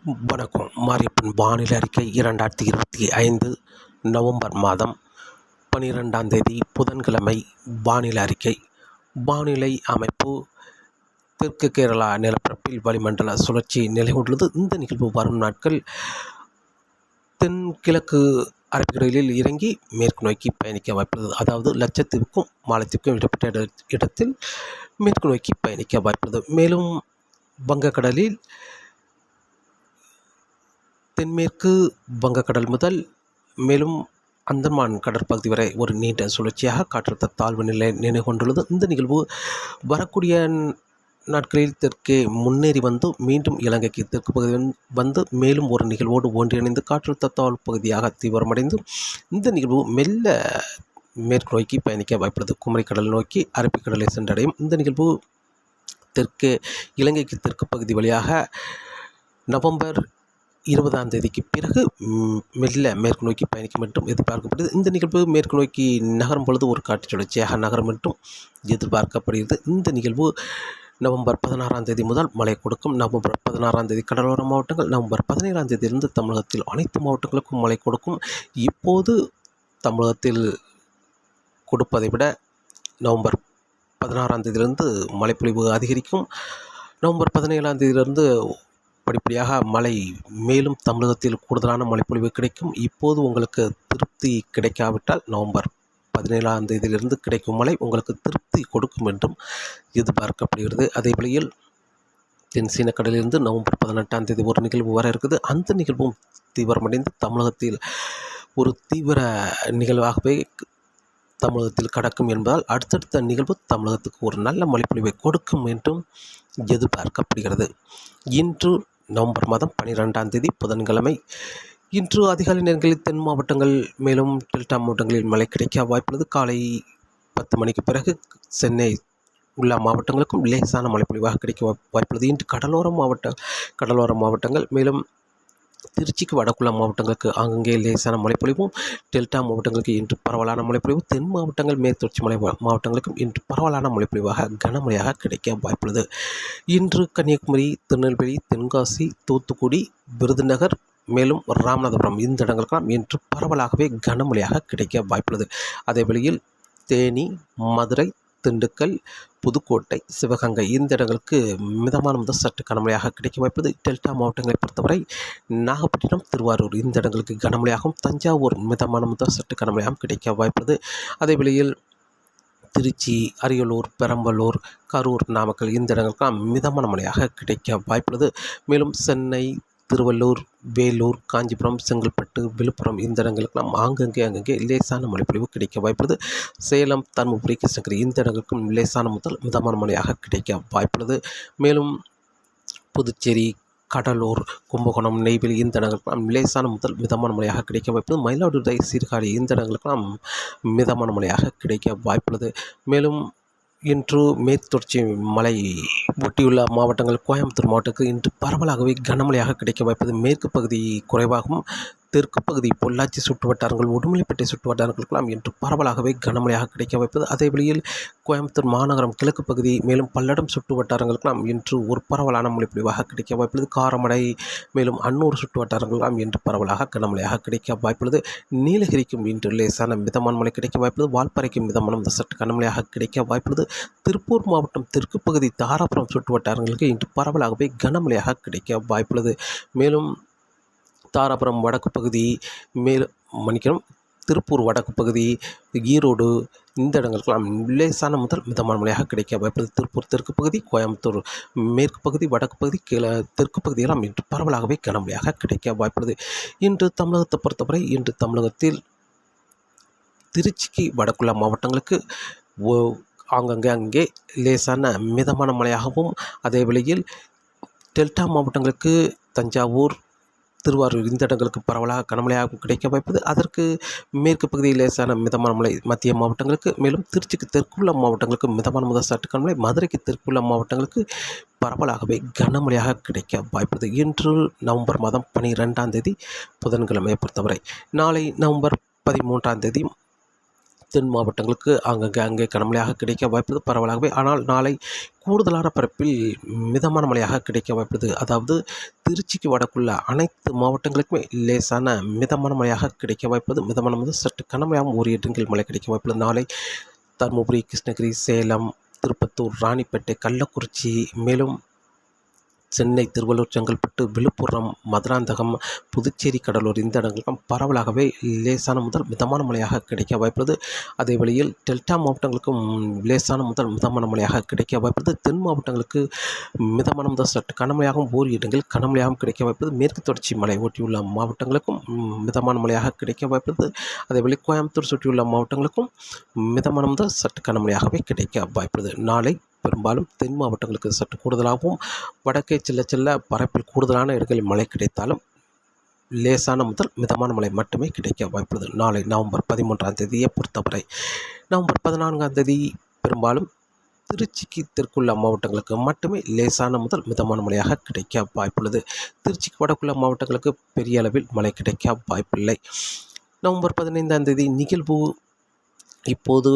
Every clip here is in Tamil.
வணக்கம் மாரியப்பன் வானிலை அறிக்கை இரண்டாயிரத்தி இருபத்தி ஐந்து நவம்பர் மாதம் பனிரெண்டாம் தேதி புதன்கிழமை வானிலை அறிக்கை. வானிலை அமைப்பு தெற்கு கேரளா நிலப்பரப்பில் வளிமண்டல சுழற்சி நிலை கொண்டுள்ளது இந்த நிகழ்வு வரும் நாட்கள் தென்கிழக்கு அரபிக்கடலில் இறங்கி மேற்கு நோக்கி பயணிக்க வாய்ப்புள்ளது. அதாவது லட்சத்தீவுக்கும் மாலத்தீவுக்கும் இடப்பட்ட இட இடத்தில் மேற்கு நோக்கி பயணிக்க வாய்ப்புள்ளது. மேலும் வங்கக்கடலில் தென்மேற்கு வங்கக்கடல் முதல் மேலும் அந்தமான் கடற்பகுதி வரை ஒரு நீண்ட சுழற்சியாக காற்றழுத்த தாழ்வு நிலை நினைவு கொண்டுள்ளது இந்த நிகழ்வு வரக்கூடிய நாட்களில் தெற்கே முன்னேறி வந்து மீண்டும் இலங்கைக்கு தெற்கு பகுதி வந்து மேலும் ஒரு நிகழ்வோடு ஒன்றிணைந்து காற்றழுத்த தாழ்வு பகுதியாக தீவிரமடைந்து இந்த நிகழ்வு மெல்ல மேற்கு நோக்கி பயணிக்க வாய்ப்புள்ளது. குமரிக்கடல் நோக்கி அரபிக்கடலை சென்றடையும் இந்த நிகழ்வு தெற்கே இலங்கைக்கு தெற்கு பகுதி வழியாக நவம்பர் இருபதாம் தேதிக்கு பிறகு மெல்ல மேற்கு நோக்கி பயணிக்கும் என்றும் எதிர்பார்க்கப்படுது இந்த நிகழ்வு மேற்கு நோக்கி நகரும் பொழுது ஒரு காற்று சுழற்சியாக நகரும் என்றும் எதிர்பார்க்கப்படுகிறது. இந்த நிகழ்வு நவம்பர் பதினாறாம் தேதி முதல் மழை கொடுக்கும். நவம்பர் பதினாறாம் தேதி கடலோர மாவட்டங்கள் நவம்பர் பதினேழாம் தேதியிலிருந்து தமிழகத்தில் அனைத்து மாவட்டங்களுக்கும் மழை கொடுக்கும். இப்போது தமிழகத்தில் கொடுப்பதை விட நவம்பர் பதினாறாம் தேதியிலிருந்து மழைப்பொழிவு அதிகரிக்கும். நவம்பர் பதினேழாம் தேதியிலிருந்து படிப்படியாக மழை மேலும் தமிழகத்தில் கூடுதலான மழைப்பொழிவு கிடைக்கும். இப்போது உங்களுக்கு திருப்தி கிடைக்காவிட்டால் நவம்பர் பதினேழாம் தேதியிலிருந்து கிடைக்கும் மழை உங்களுக்கு திருப்தி கொடுக்கும் என்றும் எதிர்பார்க்கப்படுகிறது. அதே வழியில் தென் சீன கடலிலிருந்து நவம்பர் பதினெட்டாம் தேதி ஒரு நிகழ்வு வர இருக்குது. அந்த நிகழ்வும் தீவிரமடைந்து தமிழகத்தில் ஒரு தீவிர நிகழ்வாகவே தமிழகத்தில் கடக்கும் என்பதால் அடுத்தடுத்த நிகழ்வு தமிழகத்துக்கு ஒரு நல்ல மழைப்பொழிவை கொடுக்கும் என்றும் எதிர்பார்க்கப்படுகிறது. இன்று நவம்பர் மாதம் பன்னிரெண்டாம் தேதி புதன்கிழமை. இன்று அதிகாலை நேரங்களில் தென் மாவட்டங்கள் மேலும் டெல்டா மாவட்டங்களில் மழை கிடைக்க வாய்ப்புள்ளது. காலை பத்து மணிக்கு பிறகு சென்னை உள்ள மாவட்டங்களுக்கும் லேசான மழைப்பொழிவாக கிடைக்க வாய்ப்புள்ளது. இன்று கடலோர மாவட்ட கடலோர மாவட்டங்கள் மேலும் திருச்சிக்கு வடக்குள்ள மாவட்டங்களுக்கு அங்கங்கே லேசான மழைப்பொழிவும் டெல்டா மாவட்டங்களுக்கு இன்று பரவலான மழைப்பொழிவு தென் மாவட்டங்கள் மேற்தொடர்ச்சி மலை மாவட்டங்களுக்கும் இன்று பரவலான மழைப்பொழிவாக கனமழையாக கிடைக்க வாய்ப்புள்ளது. இன்று கன்னியாகுமரி திருநெல்வேலி தென்காசி தூத்துக்குடி விருதுநகர் மேலும் ராமநாதபுரம் இந்த இடங்களுக்கெல்லாம் இன்று பரவலாகவே கனமழையாக கிடைக்க வாய்ப்புள்ளது. அதே வேளையில் தேனி மதுரை திண்டுக்கல் புதுக்கோட்டை சிவகங்கை இந்த இடங்களுக்கு மிதமான முதல் சற்று கனமழையாக கிடைக்க வாய்ப்பது டெல்டா மாவட்டங்களை பொறுத்தவரை நாகப்பட்டினம் திருவாரூர் இந்த இடங்களுக்கு கனமழையாகவும் தஞ்சாவூர் மிதமான முதல் சற்று கனமழையாகவும் கிடைக்க வாய்ப்புள்ளது. அதே வேளையில் திருச்சி அரியலூர் பெரம்பலூர் கரூர் நாமக்கல் இந்த இடங்களுக்கெல்லாம் மிதமான மழையாக கிடைக்க வாய்ப்புள்ளது. மேலும் சென்னை திருவள்ளூர் வேலூர் காஞ்சிபுரம் செங்கல்பட்டு விழுப்புரம் இந்த இடங்களுக்கெல்லாம் ஆங்கங்கே அங்கங்கே லேசான மழைப்பொழிவு கிடைக்க வாய்ப்புள்ளது. சேலம் தருமபுரி கிருஷ்ணகிரி இந்த இடங்களுக்கும் லேசான முதல் மிதமான மழையாக கிடைக்க வாய்ப்புள்ளது. மேலும் புதுச்சேரி கடலூர் கும்பகோணம் நெய்வேலி இந்த இடங்களுக்கெல்லாம் லேசான முதல் மிதமான மழையாக கிடைக்க வாய்ப்புள்ளது. மயிலாடுதுறை சீர்காழி இந்த இடங்களுக்கெல்லாம் மிதமான மழையாக கிடைக்க வாய்ப்புள்ளது. மேலும் இன்று மேற்தொடர்ச்சி மலை ஒட்டியுள்ள மாவட்டங்கள் கோயம்புத்தூர் மாவட்டத்துக்கு இன்று பரவலாகவே கனமழையாக கிடைக்க வாய்ப்பது மேற்கு பகுதி குறைவாகவும் தெற்கு பகுதி பொள்ளாச்சி சுற்று வட்டாரங்கள் உடுமலைப்பேட்டை சுற்று வட்டாரங்களுக்கெல்லாம் இன்று பரவலாகவே கனமழையாக கிடைக்க வாய்ப்பது அதே வழியில் கோயம்புத்தூர் மாநகரம் கிழக்கு பகுதி மேலும் பல்லடம் சுற்று வட்டாரங்களுக்கெல்லாம் இன்று ஒரு பரவலான மழைப்பொழிவாக கிடைக்க வாய்ப்புள்ளது. காரமடை மேலும் அன்னூர் சுற்று வட்டாரங்களெல்லாம் இன்று பரவலாக கனமழையாக கிடைக்க வாய்ப்புள்ளது. நீலகிரிக்கும் இன்று லேசான மிதமான மழை கிடைக்க வாய்ப்புள்ளது. வால்பாறைக்கும் மிதமான சற்று கனமழையாக கிடைக்க வாய்ப்புள்ளது. திருப்பூர் மாவட்டம் தெற்கு பகுதி தாராபுரம் சுற்று வட்டாரங்களுக்கு இன்று பரவலாகவே கனமழையாக கிடைக்க வாய்ப்புள்ளது. மேலும் தாராபுரம் வடக்கு பகுதி மேல் மன்னிக்கணும் திருப்பூர் வடக்கு பகுதி ஈரோடு இந்த இடங்களுக்கெல்லாம் லேசான முதல் மிதமான மழையாக கிடைக்க வாய்ப்புள்ளது. திருப்பூர் தெற்கு பகுதி கோயம்புத்தூர் மேற்கு பகுதி வடக்கு பகுதி கீழே தெற்கு பகுதியெல்லாம் இன்று பரவலாகவே கனமழையாக கிடைக்க வாய்ப்புள்ளது. இன்று தமிழகத்தை பொறுத்தவரை இன்று தமிழகத்தில் திருச்சிக்கு வடக்குள்ள மாவட்டங்களுக்கு ஆங்கங்கே அங்கே லேசான மிதமான மழையாகவும் அதே வேளையில் டெல்டா மாவட்டங்களுக்கு தஞ்சாவூர் திருவாரூர் இந்த இடங்களுக்கு பரவலாக கனமழையாக கிடைக்க வாய்ப்பது அதற்கு மேற்கு பகுதியில் லேசான மிதமான மழை மத்திய மாவட்டங்களுக்கு மேலும் திருச்சிக்கு தெற்குள்ள மாவட்டங்களுக்கு மிதமான முதல் சற்று கனமழை மதுரைக்கு தெற்குள்ள மாவட்டங்களுக்கு பரவலாகவே கனமழையாக கிடைக்க வாய்ப்பது. இன்று நவம்பர் மாதம் பனிரெண்டாம் தேதி புதன்கிழமையை பொறுத்தவரை. நாளை நவம்பர் பதிமூன்றாம் தேதி தென் மாவட்டங்களுக்கு அங்கங்கே அங்கே கனமழையாக கிடைக்க வாய்ப்பது பரவலாகவே. ஆனால் நாளை கூடுதலான பரப்பில் மிதமான மழையாக கிடைக்க வாய்ப்பது. அதாவது திருச்சிக்கு வடக்குள்ள அனைத்து மாவட்டங்களுக்குமே லேசான மிதமான மழையாக கிடைக்க வாய்ப்பது. மிதமான வந்து சற்று கனமழையாகவும் ஒரு இடங்கள் மழை கிடைக்க வாய்ப்புள்ளது நாளை தருமபுரி கிருஷ்ணகிரி சேலம் திருப்பத்தூர் ராணிப்பேட்டை கள்ளக்குறிச்சி மேலும் சென்னை திருவள்ளூர் செங்கல்பட்டு விழுப்புரம் மதுராந்தகம் புதுச்சேரி கடலூர் இந்த இடங்களுக்கும் பரவலாகவே லேசான முதல் மிதமான மழையாக கிடைக்க வாய்ப்புள்ளது. அதே வழியில் டெல்டா மாவட்டங்களுக்கும் லேசான முதல் மிதமான மழையாக கிடைக்க வாய்ப்புள்ளது. தென் மாவட்டங்களுக்கு மிதமான முதல் சற்று கனமழையாகவும் ஓர் இடங்களில் கனமழையாகவும் கிடைக்க வாய்ப்புள்ளது. மேற்கு தொடர்ச்சி மலை ஒட்டியுள்ள மாவட்டங்களுக்கும் மிதமான மழையாக கிடைக்க வாய்ப்புள்ளது. அதே வழி கோயம்புத்தூர் சுற்றியுள்ள மாவட்டங்களுக்கும் மிதமான முதல் சற்று கனமழையாகவே கிடைக்க வாய்ப்புள்ளது. நாளை பெரும்பாலும் தென் மாவட்டங்களுக்கு சற்று கூடுதலாகவும் வடக்கே செல்ல செல்ல பரப்பில் கூடுதலான இடங்களில் மழை கிடைத்தாலும் லேசான முதல் மிதமான மழை மட்டுமே கிடைக்க வாய்ப்புள்ளது. நாளை நவம்பர் பதிமூன்றாம் தேதியை பொறுத்தவரை நவம்பர் பதினான்காம் தேதி பெரும்பாலும் திருச்சிக்கு தெற்குள்ள மாவட்டங்களுக்கு மட்டுமே லேசான முதல் மிதமான மழையாக கிடைக்க வாய்ப்புள்ளது. திருச்சிக்கு வடக்குள்ள மாவட்டங்களுக்கு பெரிய அளவில் மழை கிடைக்க வாய்ப்பில்லை. நவம்பர் பதினைந்தாம் தேதி நிகழ்வு இப்போது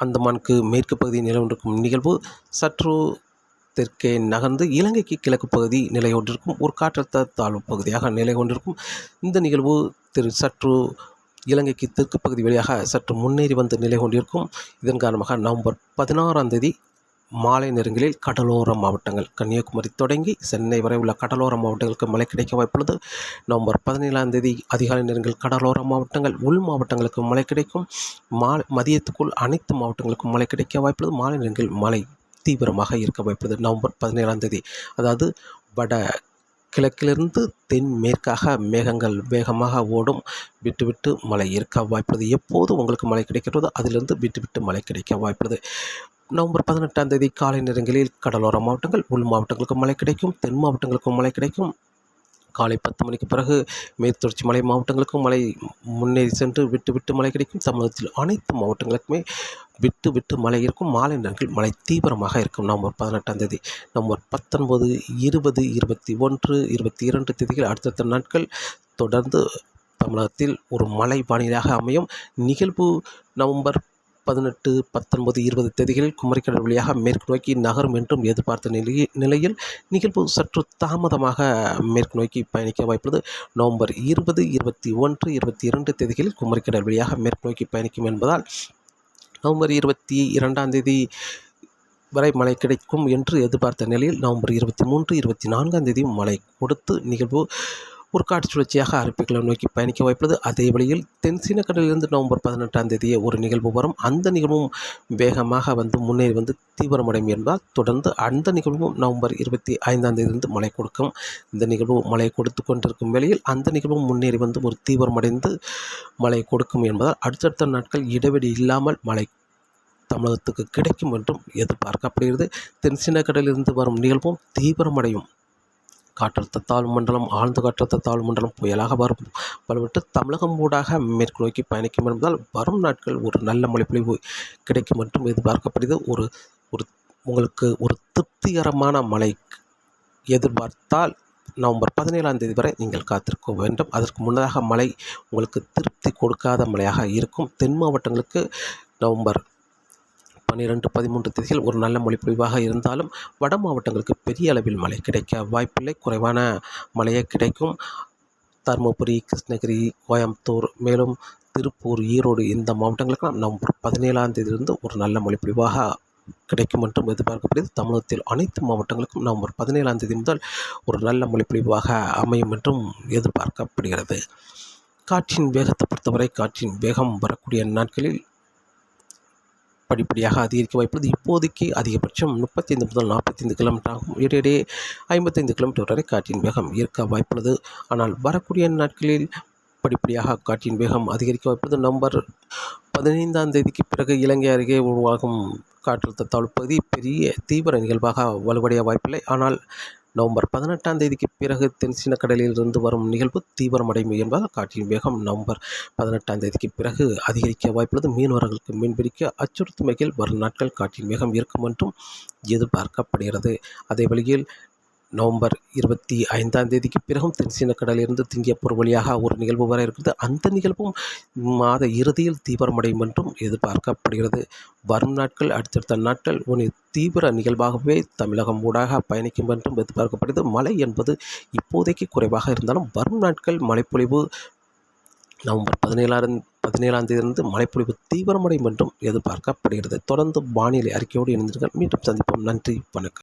அந்தமானுக்கு மேற்கு பகுதி நிலை கொண்டிருக்கும் நிகழ்வு. சற்று தெற்கே நகர்ந்து இலங்கைக்கு கிழக்கு பகுதி நிலை கொண்டிருக்கும் ஒரு காற்றழுத்த தாழ்வு பகுதியாக நிலை கொண்டிருக்கும் இந்த நிகழ்வு திரு சற்று இலங்கைக்கு தெற்கு பகுதி வழியாக சற்று முன்னேறி வந்து நிலை கொண்டிருக்கும் இதன் காரணமாக நவம்பர் பதினாறாம் தேதி மாலை நேரங்களில் கடலோர மாவட்டங்கள். கன்னியாகுமரி தொடங்கி சென்னை வரை உள்ள கடலோர மாவட்டங்களுக்கு மழை கிடைக்க வாய்ப்புள்ளது நவம்பர் பதினேழாம் தேதி அதிகாலை நேரங்கள் கடலோர மாவட்டங்கள் உள் மாவட்டங்களுக்கு மழை கிடைக்கும். மாலை மதியத்துக்குள் அனைத்து மாவட்டங்களுக்கும் மழை கிடைக்க வாய்ப்புள்ளது மாலை நேரங்களில் மழை தீவிரமாக இருக்க வாய்ப்புள்ளது நவம்பர் பதினேழாம் தேதி. அதாவது வட கிழக்கிலிருந்து தென் மேற்காக மேகங்கள் வேகமாக ஓடும். விட்டு விட்டு மழை இருக்க வாய்ப்புள்ளது எப்போது உங்களுக்கு மழை கிடைக்கிறதோ அதிலிருந்து விட்டு விட்டு மழை கிடைக்க வாய்ப்புள்ளது நவம்பர் பதினெட்டாம் தேதி காலை நேரங்களில் கடலோர மாவட்டங்கள் உள் மாவட்டங்களுக்கும் மழை கிடைக்கும் தென் மாவட்டங்களுக்கும் மழை கிடைக்கும். காலை பத்து மணிக்கு பிறகு மேற்கொடர்ச்சி மலை மாவட்டங்களுக்கும் மழை முன்னேறி சென்று விட்டு விட்டு மழை கிடைக்கும். தமிழகத்தில் அனைத்து மாவட்டங்களுக்குமே விட்டு விட்டு மழை இருக்கும். மாலை நேரங்கள் மழை தீவிரமாக இருக்கும். நவம்பர் பதினெட்டாம் தேதி நவம்பர் பத்தொன்பது இருபது இருபத்தி ஒன்று இருபத்தி இரண்டு தேதிகள் அடுத்தடுத்த நாட்கள் தொடர்ந்து தமிழகத்தில் ஒரு மழை வானிலையாக அமையும். நிகழ்வு நவம்பர் பதினெட்டு பத்தொன்பது இருபது தேதிகளில் குமரிக்கடல் வழியாக மேற்கு நோக்கி நகரும் என்றும் எதிர்பார்த்த நிலையில் நிலையில் நிகழ்வு சற்று தாமதமாக மேற்கு நோக்கி பயணிக்க வாய்ப்புள்ளது. நவம்பர் இருபது இருபத்தி ஒன்று இருபத்தி இரண்டு தேதிகளில் குமரிக்கடல் வழியாக மேற்கு நோக்கி பயணிக்கும் என்பதால் நவம்பர் இருபத்தி இரண்டாம் தேதி வரை மழை கிடைக்கும் என்று எதிர்பார்த்த நிலையில் நவம்பர் இருபத்தி மூன்று இருபத்தி நான்காம் தேதியும் மழை கொடுத்து நிகழ்வு ஒரு காற்று சுழற்சியாக அரபிக்கலை நோக்கி பயணிக்க வாய்ப்புள்ளது அதே வழியில் தென்சீன கடலிலிருந்து நவம்பர் பதினெட்டாம் தேதியே ஒரு நிகழ்வு வரும். அந்த நிகழ்வும் வேகமாக வந்து முன்னேறி வந்து தீவிரமடையும் என்பதால் தொடர்ந்து அந்த நிகழ்வும் நவம்பர் இருபத்தி ஐந்தாம் தேதியிலிருந்து மழை கொடுக்கும். இந்த நிகழ்வு மழை கொடுத்து கொண்டிருக்கும் வேளையில் அந்த நிகழ்வும் முன்னேறி வந்து ஒரு தீவிரமடைந்து மழை கொடுக்கும் என்பதால் அடுத்தடுத்த நாட்கள் இடைவெளி இல்லாமல் மழை தமிழகத்துக்கு கிடைக்கும் என்றும் எதிர்பார்க்கப்படுகிறது. தென்சீன கடலிலிருந்து வரும் நிகழ்வும் தீவிரமடையும். காற்றழுத்த தாழ்வு மண்டலம் ஆழ்ந்த காற்றழுத்த தாழ்வு மண்டலம் புயலாக வரும் வலுவிட்டு தமிழகம் ஊடாக மேற்கு நோக்கி பயணிக்கும் என்பதால் வரும் நாட்கள் ஒரு நல்ல மொழிப்பொழிவு கிடைக்கும் என்றும் எதிர்பார்க்கப்படுகிறது. ஒரு ஒரு உங்களுக்கு ஒரு திருப்திகரமான மழை எதிர்பார்த்தால் நவம்பர் பதினேழாம் தேதி வரை நீங்கள் காத்திருக்க வேண்டும். அதற்கு முன்னதாக மழை உங்களுக்கு திருப்தி கொடுக்காத மழையாக இருக்கும். தென் மாவட்டங்களுக்கு நவம்பர் பன்னிரெண்டு பதிமூன்று திசையில் ஒரு நல்ல மொழிப்பொழிவாக இருந்தாலும் வட மாவட்டங்களுக்கு பெரிய அளவில் மழை கிடைக்க வாய்ப்பில்லை. குறைவான மழையே கிடைக்கும். தருமபுரி கிருஷ்ணகிரி கோயம்புத்தூர் மேலும் திருப்பூர் ஈரோடு இந்த மாவட்டங்களுக்கெல்லாம் நவம்பர் பதினேழாம் தேதியிலிருந்து ஒரு நல்ல மொழிப்பொழிவாக கிடைக்கும் என்றும் எதிர்பார்க்கப்படுகிறது. தமிழகத்தில் அனைத்து மாவட்டங்களுக்கும் நவம்பர் பதினேழாம் தேதி முதல் ஒரு நல்ல மொழிப்பொழிவாக அமையும் என்றும் எதிர்பார்க்கப்படுகிறது. காற்றின் வேகத்தை பொறுத்தவரை காற்றின் வேகம் வரக்கூடிய நாட்களில் படிப்படியாக அதிகரிக்க வாய்ப்புள்ளது. இப்போதைக்கு அதிகபட்சம் முப்பத்தைந்து முதல் நாற்பத்தைந்து கிலோமீட்டர் ஆகும் இடையிடையே ஐம்பத்தைந்து கிலோமீட்டர் வரை காற்றின் வேகம் இருக்க வாய்ப்புள்ளது. ஆனால் வரக்கூடிய நாட்களில் படிப்படியாக காற்றின் வேகம் அதிகரிக்க வாய்ப்பது நவம்பர் பதினைந்தாம் தேதிக்கு பிறகு இலங்கை அருகே உருவாகும் காற்றழுத்த தாழ்வு பகுதி பெரிய தீவிர நிகழ்வாக வலுவடைய வாய்ப்பில்லை. ஆனால் நவம்பர் பதினெட்டாம் தேதிக்கு பிறகு தென்சீன கடலில் இருந்து வரும் நிகழ்வு தீவிரமடையும் என்பதால் காற்றின் வேகம் நவம்பர் பதினெட்டாம் தேதிக்கு பிறகு அதிகரிக்க வாய்ப்புள்ளது. மீனவர்களுக்கு மீன்பிடிக்க அச்சுறுத்தும் வகையில் வரும் நாட்கள் காற்றின் வேகம் இருக்கும் என்றும் எதிர்பார்க்கப்படுகிறது. அதே வழியில் நவம்பர் இருபத்தி ஐந்தாம் தேதிக்கு பிறகும் தென்சீன கடலிலிருந்து திங்கப்பூர் வழியாக ஒரு நிகழ்வு வர இருக்கிறது. அந்த நிகழ்வும் மாத இறுதியில் தீவிரமடையும் என்றும் எதிர்பார்க்கப்படுகிறது. வரும் நாட்கள் அடுத்தடுத்த நாட்கள் ஒரு தீவிர நிகழ்வாகவே தமிழகம் ஊடாக பயணிக்கும் என்றும் எதிர்பார்க்கப்படுகிறது. மழை என்பது இப்போதைக்கு குறைவாக இருந்தாலும் வரும் நாட்கள் மழைப்பொழிவு நவம்பர் பதினேழாம் பதினேழாம் தேதியிலிருந்து மழைப்பொழிவு தீவிரமடையும் என்றும் எதிர்பார்க்கப்படுகிறது. தொடர்ந்து வானிலை அறிக்கையோடு இணைந்திருங்கள். மீண்டும் சந்திப்போம். நன்றி வணக்கம்.